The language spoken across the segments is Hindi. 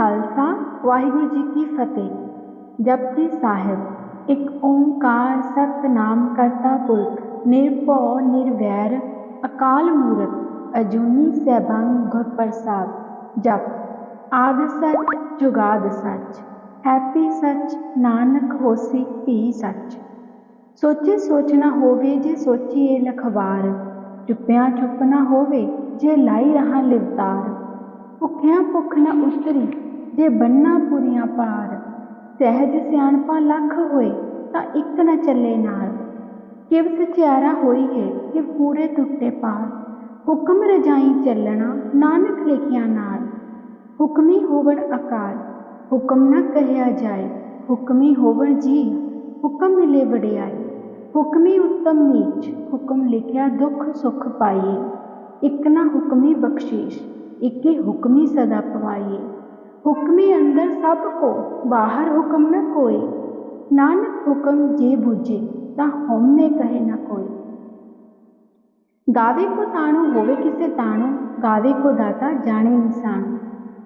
ਖਾਲਸਾ ਵਾਹਿਗੁਰੂ ਜੀ ਕੀ ਫਤਿਹ ਜਪਜੀ ਸਾਹਿਬ ਇੱਕ ਓੰਕਾਰ ਸਤਨਾਮ ਕਰਤਾ ਪੁਰਖ ਨਿਰਭਉ ਨਿਰਵੈਰ ਅਕਾਲ ਮੂਰਤ ਅਜੂਨੀ ਸੈਭੰ ਗੁਰ ਪ੍ਰਸਾਦ ਜਪ ਆਦ ਸੱਚ ਜੁਗਾਦ ਸੱਚ ਹੈਪੀ ਸੱਚ ਨਾਨਕ ਹੋਸੀ ਭੀ ਸੱਚ ਸੋਚੇ ਸੋਚ ਨਾ ਹੋਵੇ ਜੇ ਸੋਚੀਏ ਲਖਵਾਰ ਚੁੱਪਿਆਂ ਚੁੱਪ ਨਾ ਹੋਵੇ ਜੇ ਲਾਈ ਰਹਾ ਲਿਵਤਾਰ ਭੁੱਖਿਆਂ ਭੁੱਖ ਨਾ ਉਤਰੀ ਜੇ ਬੰਨਾ ਪੂਰੀਆਂ ਪਾਰ ਸਹਿਜ ਸਿਆਣਪਾ ਲੱਖ ਹੋਏ ਤਾਂ ਇੱਕ ਨਾ ਚੱਲੇ ਨਾਲ ਕਿਵ ਸਚਿਆਰਾ ਹੋਈ ਹੈ ਕਿ ਪੂਰੇ ਟੁੱਟੇ ਪਾਰ ਹੁਕਮ ਰਜਾਈ ਚੱਲਣਾ ਨਾਨਕ ਲਿਖਿਆ ਨਾਲ ਹੁਕਮੀ ਹੋਵਣ ਅਕਾਲ ਹੁਕਮ ਨਾ ਕਹਿਆ ਜਾਏ ਹੁਕਮੀ ਹੋਵਣ ਜੀ ਹੁਕਮ ਮਿਲੇ ਵਡਿਆਈ ਹੁਕਮੀ ਉੱਤਮ ਨੀਚ ਹੁਕਮ ਲਿਖਿਆ ਦੁੱਖ ਸੁਖ ਪਾਈਏ ਇੱਕ ਨਾ ਹੁਕਮੀ ਬਖਸ਼ੀਸ਼ ਇੱਕੇ ਹੁਕਮੀ ਸਦਾ ਪਵਾਈਏ हुक्मे अंदर सबको, बाहर हुक्म न कोई। नानक हुक्म जे बुझे, ता होमे कहे न कोई। गावे को ताणो होवे किसे ताणो, गावे को दाता जाने निशान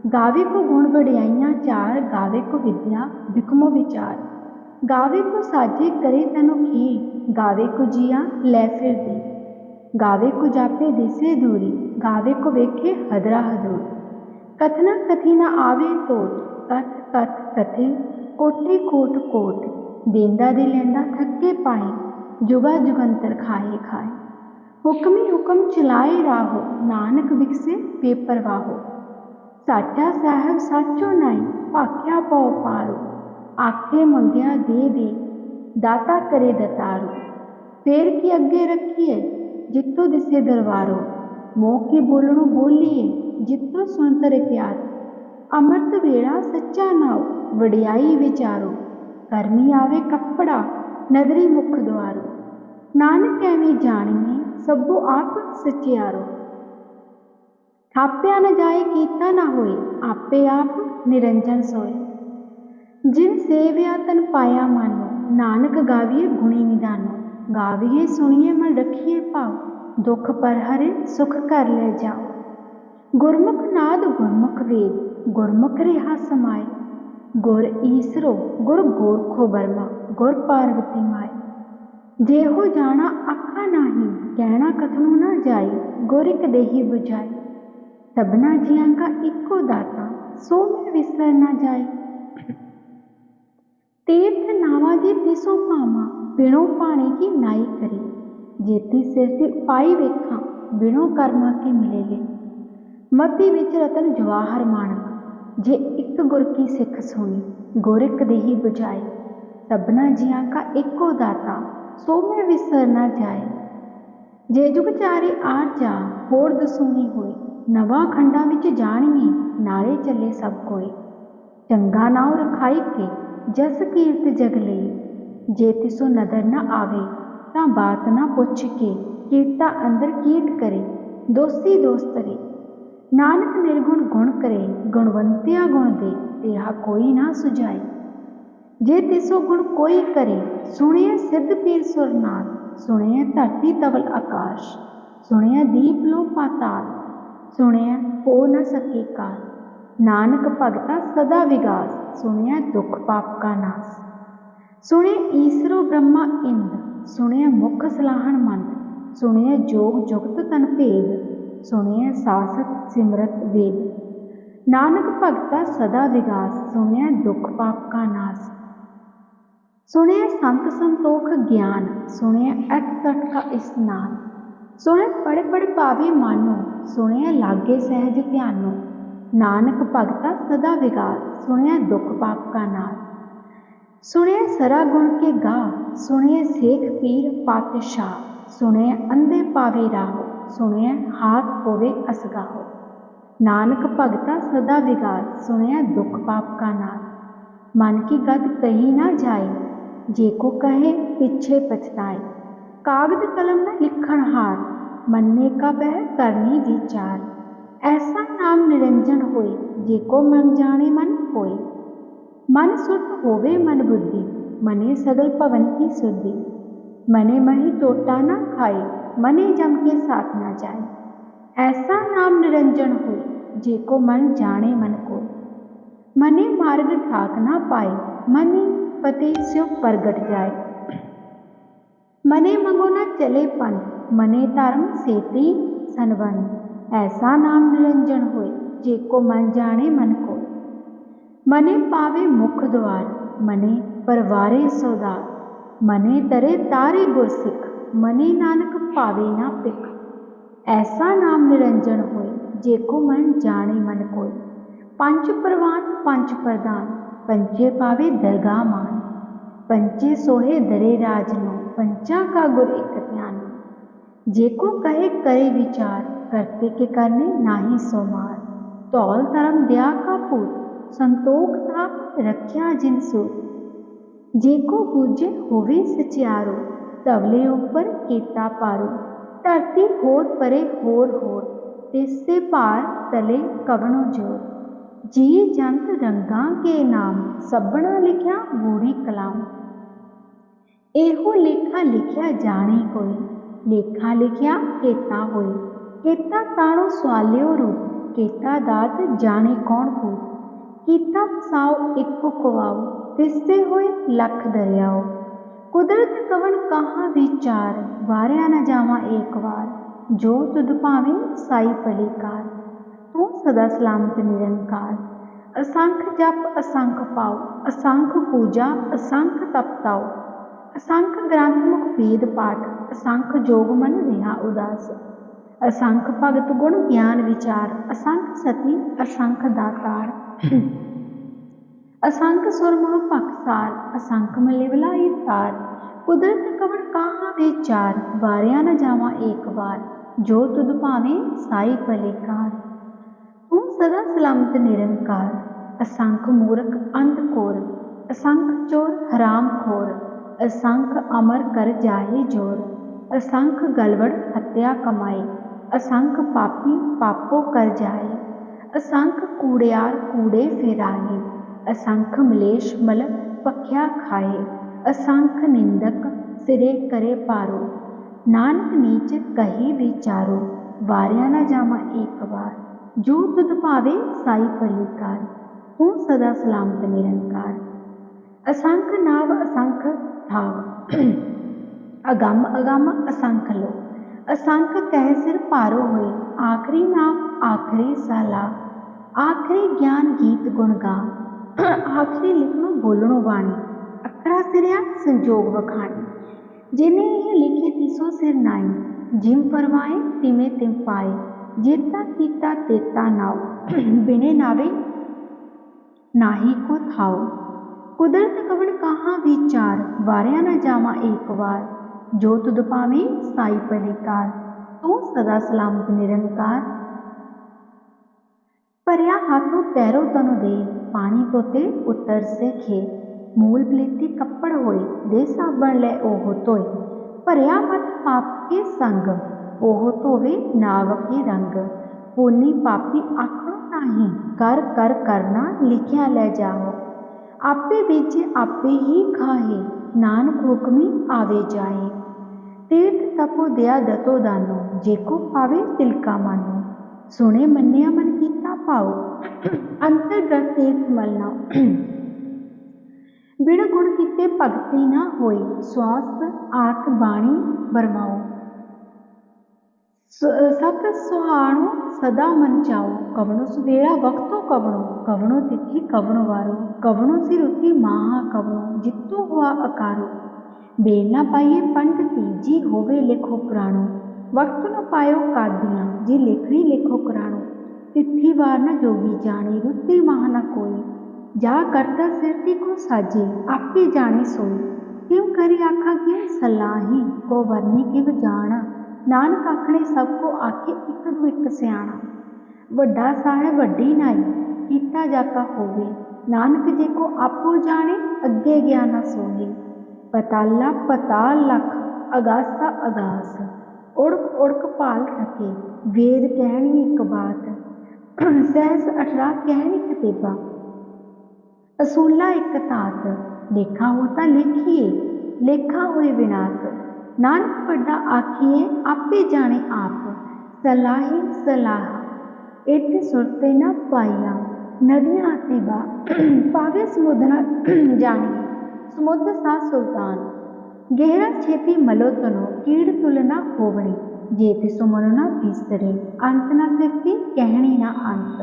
गावे को गुण बढ़ियाइया चार, गावे को विद्या बिकमो विचार। गावे को साजे करे तनु खीर, गावे को जिया ले फिर दी गावे को जापे दिसे दूरी, गावे को वेखे हदरा हदूरी। कथना कथी न आवे तो कथ कथ कथे, कोटे कोट कोट। देंदा दे लेंदा थके पाए, जुगा जुगंतर खाए खाए। हुक्मी हुक्म चलाए राहो, नानक विकसे बेपरवाहो साचा साहब साचो नाई भाख्या पौ पारो। आखे मंगिया दे दे, दाता करे दतारो। पैर की अगे रखिए जितो दिसे दरबारो मोह के बोलणो बोलिए जितना सौंतर प्यार, अमृत वेड़ा सच्चा नाव, वडियाई विचारो करनी आवे कपड़ा नदरी मुख द्वारो। नानक एवं जानिए सबो आप सचियारो थाप्या न जाए कीता ना होए, आपे आप निरंजन सोए। जिन सेव्या तन पाया मानो, नानक गाविए गुणी निदानो। गाविए सुनिए मन रखिए पाओ दुख पर हरे सुख कर ले जाओ। गुरमुख नाद गुरमुख वेद, गुरमुख रिहा समाय। गुर ईसरो, गुर गोरखो बर्मा गुर पार्वती माय। जेहो जाना आखा नाही कहना कथनो न जाय, गुर एक देही बुझाए सबना जिया का इको दाता, सो में विसर न जाय। तीर्थ नावा जे पिसो पामा बिनो पाने की नाई करे। जेती सिर से पाई वेखा बिनो कर्मा के मिले ले। ਮਤੀ ਵਿੱਚ ਰਤਨ ਜਵਾਹਰ ਮਾਣਕ ਜੇ ਇੱਕ ਗੁਰ ਕੀ ਸਿੱਖ ਸੁਣੀ ਗੋਰਿਕ ਦੇਹੀ ਬੁਝਾਏ ਸਭਨਾ ਜੀਆਂ ਕਾ ਏਕੋ ਦਾਤਾ ਸੋ ਮੈਂ ਵਿਸਰ ਨਾ ਜਾਏ ਜੇ ਜੁਗ ਚਾਰੇ ਆ ਜਾ ਹੋਰ ਦਸੂਣੀ ਹੋਏ ਨਵਾਂ ਖੰਡਾਂ ਵਿੱਚ ਜਾਣੀਏ ਨਾਲੇ ਚੱਲੇ ਸਭ ਕੋਏ ਚੰਗਾ ਨਾਉ ਰਖਾਈ ਕੇ ਜਸ ਕੀਰਤ ਜਗ ਲਈ ਜੇ ਤਿਸੋ ਨਦਰ ਨਾ ਆਵੇ ਤਾਂ ਬਾਤ ਨਾ ਪੁੱਛ ਕੇ ਕੀਰਤਾ ਅੰਦਰ ਕੀਟ ਕਰੇ ਦੋਸੀ ਦੋਸਤ ਰੇ नानक निर्गुण गुण करे, गुणवंतिया गुण दे, तेरा कोई ना सुझाए। जे तिसो गुण कोई करे सुनिए सिद्ध पीर सुरनाथ सुनिए धरती तवल आकाश सुनिए दीप लो पाताल सुनिए हो न सके काल। नानक भगता सदा विगास सुनिए दुख पाप का नाश सुने ईसरो ब्रह्मा इंद सुनिए मुख सलाहन मंद सुनिए जोग जुगत तन भेद। ਸੁਣਿਆ ਸਾਸਤ ਸਿਮਰਤ ਵੇਦ ਨਾਨਕ ਭਗਤਾ ਸਦਾ ਵਿਗਾਸ ਸੁਣਿਆ ਦੁਖ ਪਾਪ ਕਾ ਨਾਸ ਸੁਣਿਆ ਸੰਤ ਸੰਤੋਖ ਗਿਆਨ ਸੁਣਿਆ ਅਟ ਤਟ ਕਾ ਇਸਨਾਨ ਸੁਣਿਆ ਪੜ ਪੜ ਪਾਵੇ ਮਾਨੋ ਸੁਣਿਆ ਲਾਗੇ ਸਹਿਜ ਧਿਆਨੋ ਨਾਨਕ ਭਗਤਾ ਸਦਾ ਵਿਗਾਸ ਸੁਣਿਆ ਦੁਖ ਪਾਪ ਕਾ ਨਾਸ ਸੁਣਿਆ ਸਰਾ ਗੁਣ ਕੇ ਗਾ ਸੁਣਿਆ ਸੇਖ ਪੀਰ ਪਾਤਸ਼ਾਹ ਸੁਣਿਆ ਅੰਧੇ ਪਾਵੇ ਰਾਹੋ ਸੁਣਿਆ ਹਾਥ ਹੋਵੇ ਅਸਗਾਹੋ ਨਾਨਕ ਭਗਤਾ ਸਦਾ ਵਿਗਾਸ ਸੁਣਿਆ ਦੁਖ ਪਾਪ ਕਾ ਨਾਸ ਮਨ ਕੀ ਗਦ ਕਹੀ ਨਾ ਜਾਏ ਜੇ ਕੋ ਕਹੇ ਪਿੱਛੇ ਪਛਤਾਏ ਕਾਗਦ ਕਲਮ ਨਾ ਲਿਖਣ ਹਾਰ ਮੰਨੇ ਕਾ ਬਹਿ ਕਰਨੀ ਵਿਚਾਰ ਐਸਾ ਨਾਮ ਨਿਰੰਜਨ ਹੋਏ ਜੇ ਕੋ ਮਨ ਜਾਣੇ ਮਨ ਹੋਏ ਮਨ ਸੁਰਤ ਹੋਵੇ ਮਨ ਬੁੱਧੀ ਮਨੇ ਸਗਲ ਭਵਨ ਕੀ ਸੁਧੀ ਮਨੇ ਮਹੀ ਟੋਟਾ ਨਾ ਖਾਏ मने जम के साथ ना जाए। ऐसा नाम निरंजन हो जेको मन जाने मन को। मने मार्ग ठाक ना पाए, मने पते स्यो प्रगट जाए। मने मंगो ना चले पन, मने धर्म सेती सनवन। ऐसा नाम निरंजन हो जेको मन जाने मन को। मने पावे मुख द्वार, मने परवारे सौदार मने तरे तारे गुरसिख। मने नानक पावे ना पिख। ऐसा नाम निरंजन होए, जेको मन जाने मन कोई पंच प्रवान, पंच प्रदान, पंचे पावे दरगाह मान। पंचे सोहे दरे राजनो पंचा का गुर एक ध्यान जेको कहे, करे विचार, करते के करने नाही सोमार। तौल धर्म दया का पूत संतोख था रख्या जिन सूत जेको पूजे होवे सचियारो તવલે ऊपर કેતા પારો धरती होर परे होर होर, तिससे पार तले कवनो ज़ोर। जी जंत रंगा के नाम सबना लिखिया गूढ़ी कलाम एहो लेखा लिखिया जाने कोई, लेखा लिखिया केता होए केता ताणो सवालियो रूप, केता दात जाने कौन को। केता साओ एक कुवाओ तिससे होए लख दरियाओ ਕੁਦਰਤ ਕਵਨ ਕਹਾ ਵਿਚਾਰ, ਵਾਰਿਆ ਨਾ ਜਾਵਾਂ ਏਕ ਵਾਰ। ਜੋ ਤੁਧ ਭਾਵੇਂ ਸਾਈ ਪਲੀਕਾਰ ਤੂੰ ਸਦਾ ਸਲਾਮਤ ਨਿਰੰਕਾਰ। ਅਸੰਖ ਜਪ, ਅਸੰਖ ਪਾਉ ਅਸੰਖ ਪੂਜਾ, ਅਸੰਖ ਤਪਤਾਉ ਅਸੰਖ ਗ੍ਰੰਥ ਮੁਖ ਭੇਦ ਪਾਠ, ਅਸੰਖ ਜੋਗ ਮਨ ਰਿਹਾ ਉਦਾਸ। ਅਸੰਖ ਭਗਤ ਗੁਣ ਗਿਆਨ ਵਿਚਾਰ, ਅਸੰਖ ਸਤੀ, ਅਸੰਖ ਦਾਤਾਰ। असंख सुरमा पाकसार असंख्य असंख ये तार। कुदरत कवन कहाँ विचार वारिया न जावा एक बार। जो तुद भावे साई भलेकार तू सदा सलामत निरंकार। असंख मूर्ख अंध कोर। असंख चोर हराम खोर। असंख अमर कर जाहे ज़ोर। असंख गलवड़ हत्या कमाए। असंख पापी पापो कर जाए। असंख कूड़ियार कूड़े फिराए। असंख मलेश मल पख्या खाए असंख निंदक सिरे करे पारो नानक नीच कही विचारो वारिया न जावा एक बार जो तुद पावे साई परिकार हूँ सदा सलामत निरंकार असंख नाव असंख थाव अगम अगम असंख लो असंख कह सिर पारो होए आखरी नाम आखरी साला आखरी ज्ञान गीत गुणगान आखिरी लिखनो बोलणो वाणी अखरा सिरिया संजोग वखाणी जिने ये लिखे तीसो सिर नाई जिम परवाए तिमे तिम पाए जेता कीता तेता नाव बिने नावे नाही को थाओ कुदरत कवण कहाँ विचार वारिया न जावा एक बार जो तुद पावे साई पलिकार तू सदा सलामत निरंकार पर्या हाथों पैरों तनु दे, पानी पोते उतर से खे मूल કપડ कपड़ દેશ साबण લે ઓહો તોય पर्या मत पाप के संग, ओहो तोवे नाव के रंग। बोली, पापी आखणो नाही, कर कर, करना लिखिया ले जाओ। आपे बेचे आपे ही खाहे नान हुक्मी आवे जाए। तीर्थ तपो दया दतो दानो, जेको पावे तिलका मानो। ਸੁਣੇ ਮੰਨਿਆ ਮਨ ਕੀਤਾ ਪਾਓ ਅੰਤਰਗਤ ਤੀਰਥ ਮਲਨਾ ਬਿਨ ਗੁਣ ਕੀਤੇ ਭਗਤੀ ਨਾ ਹੋਏ ਸਵਾਸ ਆਖ ਬਾਣੀ ਬਰਮਾਓ ਸਤ ਸੁਹਾਣੋ ਸਦਾ ਮਨ ਚਾਓ, ਕਵਣੋ ਸਵੇਰਾ ਵਕਤੋ ਕਵਣੋ ਕਵਣੋ ਤਿਥੀ ਕਵਣੋ ਵਾਰੋ, ਕਵਣੋ ਸਿਰ ਉਤੀ ਮਾਹਾ ਕਵਣੋ, ਜਿੱਤੋ ਹੁਆ ਅਕਾਰੋ। ਬੇਲ ਨਾ ਪਾਈਏ ਪੰਡ ਤੀਜੀ ਹੋਵੇ ਲਿਖੋ ਪੁਰਾਣੋ। ਵਕਤ ਨ ਪਾਇਓ ਕਾਦੀਆਂ ਜੀ ਲਿਖਰੀ ਲਿਖੋ ਕੁਰਾਣੋ ਤਿੱਥੀ ਵਾਰ ਨ ਜੋਗੀ ਜਾਣੀ ਰੁੱਤੀ ਮਹਾ ਨ ਕੋਈ ਜਾ ਕਰਤਾ ਸਿਰਤੀ ਕੋ ਸਾਜੇ ਆਪੇ ਜਾਣੇ ਸੋਈ ਕਿਉ ਕਰੀ ਆਖਾ ਕਿਉ ਸਲਾਹੀ ਕੋ ਵਰਨੀ ਕਿਵ ਜਾਣਾ ਨਾਨਕ ਆਖਣੇ ਸਭ ਕੋ ਆਖੇ ਇੱਕ ਨੂੰ ਇੱਕ ਸਿਆਣਾ ਵੱਡਾ ਸਾਹਿਬ ਵੱਡੀ ਨਾਈ ਕੀਤਾ ਜਾਤਾ ਹੋਵੇ ਨਾਨਕ ਜੇ ਕੋ ਆਪੋ ਜਾਣੇ ਅੱਗੇ ਗਿਆਨਾ ਸੋਹੇ ਪਤਾਲਾ ਪਤਾਲ ਲਖ ਅਗਾਸਾ ਅਗਾਸ उड़क उड़क पाल सके। वेद कहनी एक बात, सहस अठरा कहनी कतेबा असूला एक तात, लेखा होता लिखिए लेखा हुए विनाश। नानक पढ़ा आखिए, आपे जाने आप। सलाहे सलाह इत सुरते न पाइया। नदियाँ बा पावे समुद्र जाने। समुद्र सा सुल्तान। गहरा छेती मलो तनो। ਤਨੋ ਕੀੜ ਤੁਲਨਾ ਹੋਵਣੀ ਜੇ ਤਿਸੋ ਮਨੋ ਨਾ ਵਿਸਰੇ ਅੰਤ ਨਾ ਸਿਫਤੀ ਕਹਿਣੀ ਨਾ ਅੰਤ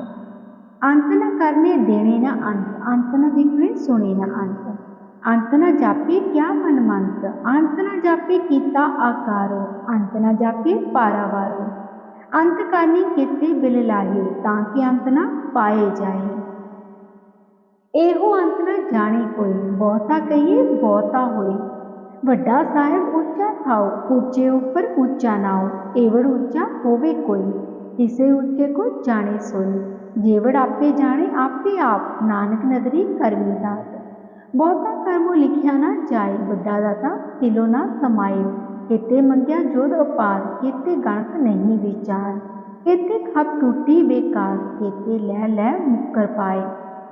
ਅੰਤ ਨ ਕਰਨੇ ਦੇਣੇ ਨਾ ਅੰਤ ਅੰਤ ਨ ਵਿਖਣੇ ਸੁਣੇ ਨਾ ਅੰਤ ਅੰਤ ਨ ਜਾਪੇ ਕਿਆ ਮਨ ਮੰਤ ਅੰਤ ਨ ਜਾਪੇ ਕੀਤਾ ਆਕਾਰੋ ਅੰਤ ਨ ਜਾਪੇ ਪਾਰਾਵਾਰੋ ਅੰਤ ਕਰਨੀ ਕਿਤੇ ਬਿਲ ਲਾਹੀ ਤਾਂ ਕਿ ਅੰਤ ਨ ਪਾਏ ਜਾਏ ਇਹੋ ਅੰਤ ਨ ਜਾਣੇ ਕੋਈ ਬਹੁਤਾ ਕਹੀਏ ਬਹੁਤਾ ਹੋਏ ਵੱਡਾ ਸਾਹਿਬ ਉੱਚਾ ਥਾਓ ਉੱਚੇ ਉੱਪਰ ਉੱਚਾ ਨਾਓ ਏਵੜ ਉੱਚਾ ਹੋਵੇ ਕੋਈ ਕਿਸੇ ਉੱਚੇ ਕੋ ਜਾਣੇ ਸੋਈ ਜੇਵੜ ਆਪੇ ਜਾਣੇ ਆਪੇ ਆਪ ਨਾਨਕ ਨਦਰੀ ਕਰਮੀ ਦਾਤ ਬਹੁਤਾ ਕਰਮੋ ਲਿਖਿਆ ਨਾ ਜਾਏ ਵੱਡਾ ਦਾਤਾ ਤਿਲੋ ਨਾ ਸਮਾਏ ਕਿਤੇ ਮੰਗਿਆ ਜੋਦ ਅਪਾਰ ਕਿਤੇ ਗਣਤ ਨਹੀਂ ਵਿਚਾਰ ਕਿਤੇ ਖਪ ਟੂਟੀ ਬੇਕਾਰ ਕਿਤੇ ਲੈ ਲੈ ਮੁੱਕਰ ਪਾਏ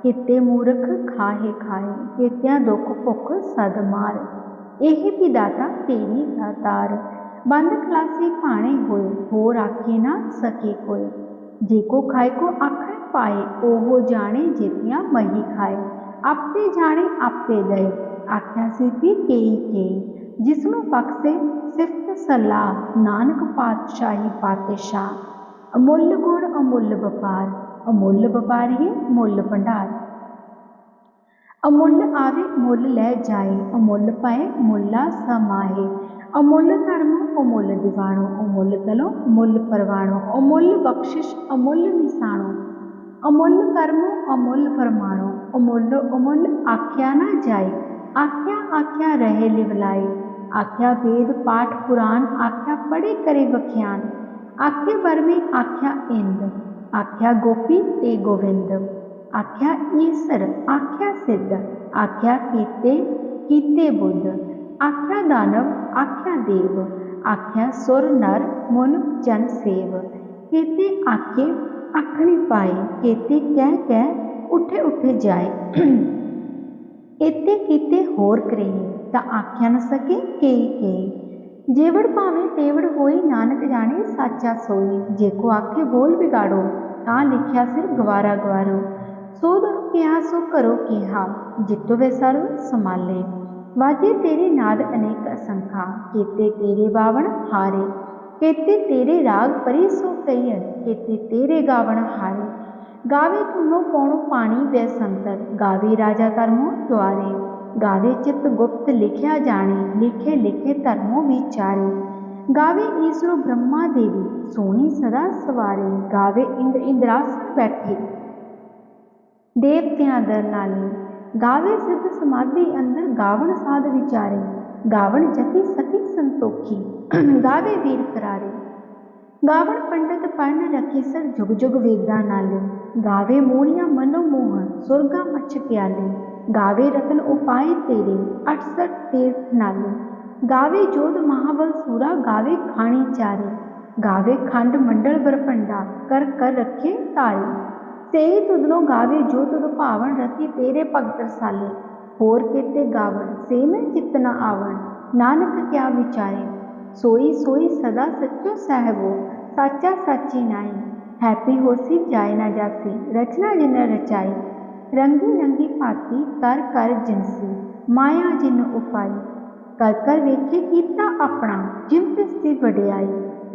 ਕਿਤੇ ਮੂਰਖ ਖਾਹੇ ਖਾਏ ਕਿਤਿਆਂ ਦੁੱਖ ਭੁੱਖ ਸਦ ਮਾਰ ਇਹ ਵੀ ਦਾਤਾ ਤੇਰੀ ਦਾਤਾਰ ਬੰਦ ਖਲਾਸੀ ਭਾਣੇ ਹੋਏ ਹੋਰ ਆਖੇ ਨਾ ਸਕੇ ਕੋਈ ਜੇ ਕੋ ਖਾਏ ਕੋ ਆਖਣ ਪਾਏ ਉਹ ਜਾਣੇ ਜਿਤਿਆਂ ਮਹੀ ਖਾਏ ਆਪੇ ਜਾਣੇ ਆਪੇ ਦਏ ਆਖਿਆ ਸਿੱਧੀ ਕੇਈ ਕੇਈ ਜਿਸ ਨੂੰ ਬਖਸ਼ੇ ਸਿਫਤ ਸਲਾਹ ਨਾਨਕ ਪਾਤਸ਼ਾਹੀ ਪਾਤਸ਼ਾਹ ਅਮੁੱਲ ਗੁਣ ਅਮੁੱਲ ਵਪਾਰ ਅਮੁੱਲ ਵਪਾਰੀਏ ਮੁੱਲ अमुल आवे मुल लय जाए अमुल पाए मुला समाए। अमुल नर्म अमुल दिवाणो अमुल तलो मुल परवाणो अमुल बख्शिश अमुल निशाणो अमुल कर्म अमुल फरमाणो अमुल अमुल आख्या ना जाए। आख्या आख्या रहे लिवलाए। आख्या वेद, पाठ, पुराण, आख्या पढ़े करे वख्यान। आख्या भर में आख्या इंद आख्या गोपी ते गोविंद। ਆਖਿਆ, ਈਸਰ, ਆਖਿਆ ਸਿੱਧ, ਆਖਿਆ ਕੀਤੇ ਕੀਤੇ ਬੁੱਧ, ਆਖਿਆ ਦਾਨਵ, ਆਖਿਆ ਦੇਵ, ਆਖਿਆ ਸੁਰ, ਨਰ, ਮਨ, ਜਨ, ਸੇਵ। ਕੀਤੇ ਆਖੇ, ਆਖਣੀ ਪਾਏ, ਕੀਤੇ ਕਹਿ ਕਹਿ, ਉਠੇ ਉਠੇ ਜਾਏ। ਇਤੇ ਕੀਤੇ ਹੋਰ ਕਰੇ ਤਾਂ ਆਖਿਆ ਨਾ ਸਕੇ ਕੇ ਕੇਈ ਜੇਵੜ ਭਾਵੇਂ ਤੇਵੜ ਹੋਈ, ਨਾਨਕ ਜਾਣੇ, ਸਾਚਾ ਸੋਈ। ਜੇ ਕੋ ਆਖੇ, ਬੋਲ ਵਿਗਾੜੋ, ਤਾਂ ਲਿਖਿਆ ਸਿਰ ਗਵਾਰਾ ਗਵਾਰੋ। सोदर कहा सो करो कि हा जितो वैसारो संभाले बाजे तेरे नाद अनेक असंखा केते तेरे बावन हारे केते तेरे राग परे सो कही केते तेरे गावन हारे गावे तुनो पौणो पानी वे संतर गावे राजा धर्मो द्वारे गावे चित गुप्त लिखिया जाने लिखे लिखे धर्मो विचारे गावे ईश्वर ब्रह्मा देवी सोनी सदा सवारे गावे इंद्र इंद्रास बैठे ਦੇਵਤਿਆਂ ਦਰ ਨਾਲੀ ਗਾਵੇ ਸਿੱਧ ਸਮਾਧੀ ਅੰਦਰ ਗਾਵਣ ਸਾਧ ਵਿਚਾਰੇ, ਗਾਵਣ ਜਤੀ ਸਖੀ ਸੰਤੋਖੀ, ਗਾਵੇ ਵੀਰ ਕਰਾਰੇ। ਗਾਵਣ ਪੰਡਤ ਪੜਨ ਰਖੀ ਸਰ ਜੁਗ ਜੁਗ ਵੇਦਾਂ ਨਾਲੇ, ਗਾਵੇ ਮੋਹਣੀਆਂ ਮਨੋ ਮੋਹਨ ਸੁਰਗਾ ਮਛ ਪਿਆਲੇ, ਗਾਵੇ ਰਤਨ ਉਪਾਏ ਤੇਰੇ 68 ਤੀਰਥ ਨਾਲੇ। ਗਾਵੇ ਜੋਧ ਮਹਾਬਲ ਸੂਰਾ, ਗਾਵੇ ਖਾਣੀ ਚਾਰੇ, ਗਾਵੇ ਖੰਡ ਮੰਡਲ ਬਰਪੰਡਾ ਕਰ ਕਰ ਰੱਖੇ ਤਾਰੇ। तेई तुदनो गावे, जो तुद पावन रति तेरे पग तरसाले और केते गावन से में जितना आवन नानक क्या विचारे? सोई सोई सदा सचो सहबो। साचा साची नाई। हैप्पी होसी जाए ना जासी। रचना जिन रचाई। रंगी रंगी पाती, कर कर जिनसी। माया जिन उपाई। कर कर वेखे कीता अपना। जिन तिस्ती वडियाई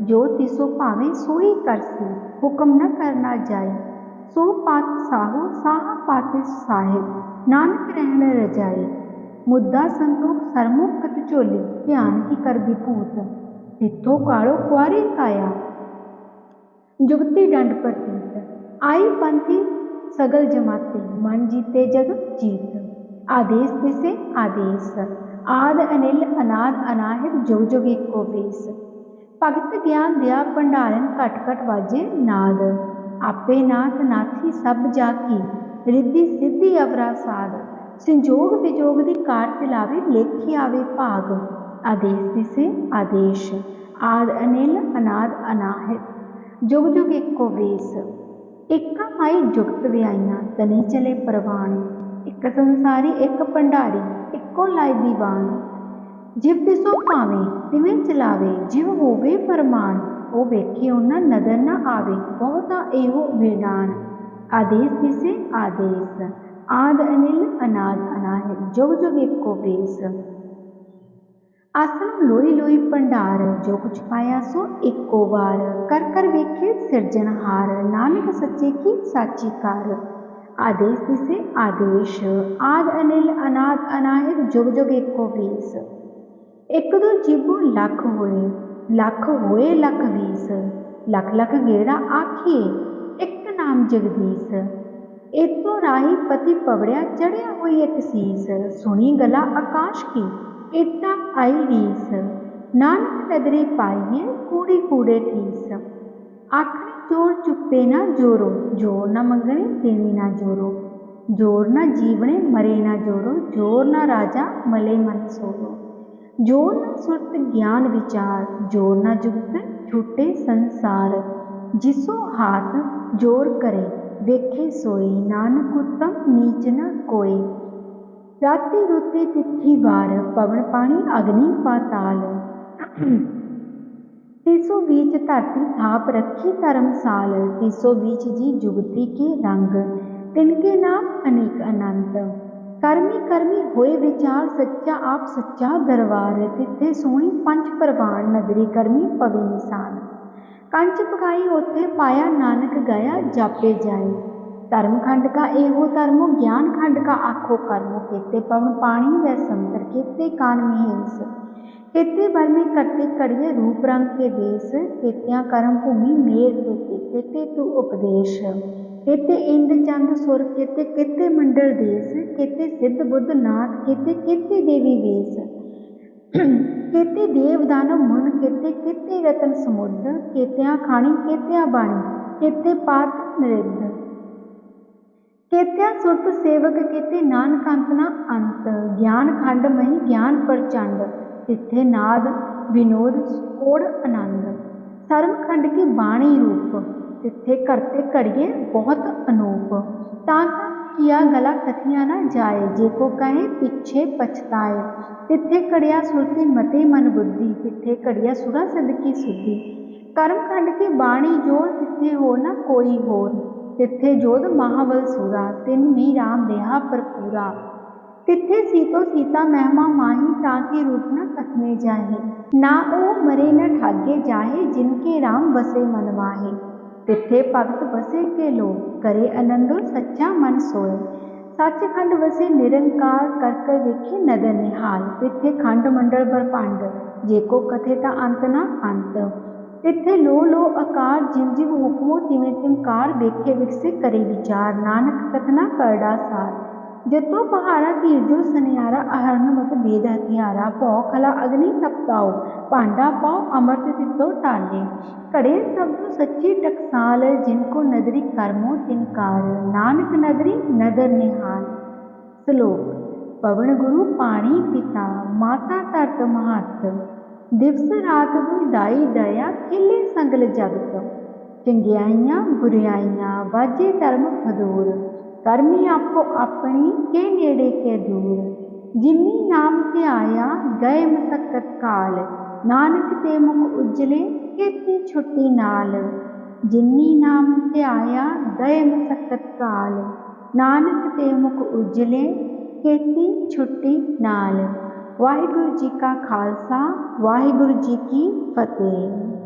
जो तिसो भावें सोई करसी। हुक्म न करना जाई। सो पात સાહુ સાહા પાતે साहेब नानक રહેણે रजाए मुद्दा સંતોખ સરમુખ कत ચોલી ध्यान की कर विभूत तिथो कालो कुआरे काया। जुगती डंड प्रतीत आई पंथी सगल जमाते। मन जीते जग जीत। आदेश दिसे आदेश। आद अनिल अनाद अनाहित जो जुग एको वेश। भगत ज्ञान दिया भंडारण घट घट वाजे नाद। ਵਾਜੇ ਨਾਦ ਆਪੇ ਨਾਥ ਨਾਥੀ ਸਭ ਜਾ ਕੀ ਰਿੱਧੀ ਸਿੱਧੀ ਅਵਰਾ ਸਾਧ ਸੰਜੋਗ ਵਿਜੋਗ ਦੀ ਕਾਰ ਚਲਾਵੇ ਲੇਖੀ ਆਵੇ ਭਾਗ ਆਦੇਸ਼ ਦਿਸੇ ਆਦੇਸ਼ ਆਦ ਅਨਿਲ ਅਨਾਦ ਅਨਾਹਿਤ ਜੁਗ ਜੁਗ ਇੱਕੋ ਵੇਸ ਇੱਕਾ ਮਾਈ ਜੁਗਤ ਵਿਆਈਆਂ ਤਨੀ ਚਲੇ ਪ੍ਰਵਾਨ ਇੱਕ ਸੰਸਾਰੀ ਇੱਕ ਭੰਡਾਰੀ ਇੱਕੋ ਲਾਇ ਦੀਵਾਨ ਜਿਵ ਤਿਸੋ ਭਾਵੇਂ ਤਿਵੇਂ ਚਲਾਵੇ ਜਿਵ ਹੋਵੇ ਫਰਮਾਨ ઓબે કેઓના નજર ન આવે પહોતા એવો વેડાણ आदेश વિશે આદેશ આદ અનિલ અનાદ અનાહ જોગ જોગ એકો बेस आसन लोई लोई भंडार जो कुछ पाया सो एको बार कर कर वेखे सृजनहार नानक सच्चे की साची कार आदेश दिसे आदेश आद अनिल अनाद अनाहित जुग जुग एको बेस एक दो जीवो लाख होए ਹੋਏ ਲੱਖ ਹੋਏ ਲੱਖ ਵੀਸ ਲੱਖ ਲੱਖ ਗੇੜਾ ਆਖੀਏ ਇੱਕ ਨਾਮ ਜਗਦੀਸ਼ ਇਤੋਂ ਰਾਹੀ ਪਤੀ ਪਵੜਿਆ ਚੜਿਆ ਹੋਈ ਇੱਕ ਸੀਸ ਸੁਣੀ ਗਲਾ ਆਕਾਸ਼ ਕੀ ਇਤਾ ਆਈ ਰੀਸ ਨਾਨਕ ਨਦਰੇ ਪਾਈਏ ਕੂੜੀ ਕੂੜੇ ਠੀਸ ਆਖਣੀ ਚੋਰ ਚੁੱਪੇ ਨਾ ਜੋਰੋ ਜੋਰ ਨਾ ਮੰਗਣੇ ਦੇਣੀ ਨਾ ਜੋਰੋ ਜੋਰ ਨਾ ਜੀਵਣੇ ਮਰੇ ਨਾ ਜੋਰੋ ਜੋਰ ਨਾ ਰਾਜਾ ਮਲੇ ਮਨ ਸੋਰੋ ज़ोर न सुरत ज्ञान विचार जो न जुगत छूटे संसार जिसो हाथ ज़ोर करे वेखे सोए नानक उत्तम नीच न कोय राति रुते तिथि वार पवन पाणी अग्नि पाताल तिसो बीच धरती थाप रखी धर्मसाल तिसो बीच जी जुगती के रंग तिनके नाम अनेक अनंत ਕਰਮੀ ਕਰਮੀ ਹੋਏ ਵਿਚਾਰ ਸੱਚਾ ਆਪ ਸੱਚਾ ਦਰਬਾਰ ਤਿੱਥੇ ਸੋਹਣੀ ਪੰਜ ਪ੍ਰਵਾਨ ਨਦਰੀ ਕਰਮੀ ਪਵੇ ਨਿਸ਼ਾਨ ਕੰਚ ਪਕਾਈ ਉੱਥੇ ਪਾਇਆ ਨਾਨਕ ਗਿਆ ਜਾਪੇ ਜਾਏ ਧਰਮ ਖੰਡ ਕਾ ਇਹੋ ਧਰਮੋ ਗਿਆਨ ਖੰਡ ਕਾ ਆਖੋ ਕਰਮੋ केते पवन पानी व समुद्र केते कान महेश केते बल में कटे कड़िए रूप रंग के देश केत्या कर्म भूमि मेर केते केते तू उपदेश केते इंद चंद सुर केते केते मंडल देश केते सिद्ध बुद्ध नाथ केते केते देवी वेश केते देव दानव मुन केते केते रतन समुद्र केत्या खाणी केत्या बाणी केते पात नरिद्ध केत्या सुरत सेवक केते नानक अंत ना अंत ज्ञान खंड मही ज्ञान प्रचंड तिथे नाद विनोद कोड़ आनंद सर्व खंड की बाणी रूप तिथे करते करिए बहुत अनूप। ताक किया गला कथिया ना जाए जेको कहे पीछे पछताए। तिथे कड़िया सुरती मते मन बुद्धि, तिथे कड़िया सुरा सदकी सुधि कर्म खंड की बाणी ज़ोर तिथे हो न कोई होर। तिथे जोध महाबल सूरा, तिन मी राम देहा पर पूरा। तिथे सीतो सीता महमा माही ताकि रूप न कथने जाहे। ना ओ मरे न ठागे जाहे, जिनके राम बसे मनवाहे ਮਨ ਵਾਹੇ ਤਿੱਥੇ ਭਗਤ ਬਸੇ ਕੇ ਲੋ ਕਰੇ ਆਨੰਦੋ, ਸੱਚਾ ਮਨ ਸੋਏ ਸੱਚਖੰਡ ਵਸੇ ਨਿਰੰਕਾਰ, ਕਰ ਕਰ ਵੇਖੇ ਨਦਰ ਨਿਹਾਲ। ਤਿੱਥੇ ਖੰਡ ਮੰਡਲ ਬਰਪੰਡ, ਜੇ ਕੋ ਕਥੇ ਤਾਂ ਅੰਤ ਨਾ ਅੰਤ। ਤਿੱਥੇ ਲੋ ਲੋ ਆਕਾਰ ਜਿਵ ਜਿਵ ਹੁਕਮੋ ਤਿਵੇਂ ਤਿਮਕਾਰ ਵੇਖੇ ਵਿਕਸੇ ਕਰੇ ਵਿਚਾਰ। ਨਾਨਕ ਕਥਨਾ ਕਰੜਾ ਸਾਰ। जतो पहाड़ा गिरजो सनियारा अहरण मत भेद हथियारा पौ खला अग्नि तपताओ पांडा पाओ अमृत सिद्धो टाले ਘੜੇ ਸਭ ਸੱਚੀ ਟਕਸਾਲ, ਜਿਨ ਕੋ ਨਦਰੀ ਕਰਮੋ, ਤਿਨ ਕਾਰ। ਨਾਨਕ ਨਦਰੀ, ਨਦਰ ਨਿਹਾਲ। ਸ਼ਲੋਕ, ਪਵਨ ਗੁਰੂ, ਪਾਣੀ ਪਿਤਾ, ਮਾਤਾ ਧਰਤ ਮਹਤ। ਦਿਵਸ ਰਾਤ ਹੋਈ ਦਾਈ ਦਇਆ, ਖਿਲੇ ਸੰਗਲ ਜਗਤ। ਚੰਗਿਆਈਆਂ, ਬੁਰਿਆਈਆਂ, ਵਾਜੇ ਧਰਮ ਖਦੂਰ कर्मी आपको अपनी के नेड़े के दूर। जिन्नी नाम से आया, गए मुसक्कत काल। नानक ते मुख उजले केती छुट्टी नाल। जिन्नी नाम से आया, गए मुसक्कत काल। नानक ते मुख उजले केती छुट्टी नाल। वाहिगुरु जी का खालसा, वाहिगुरु जी की फतेह।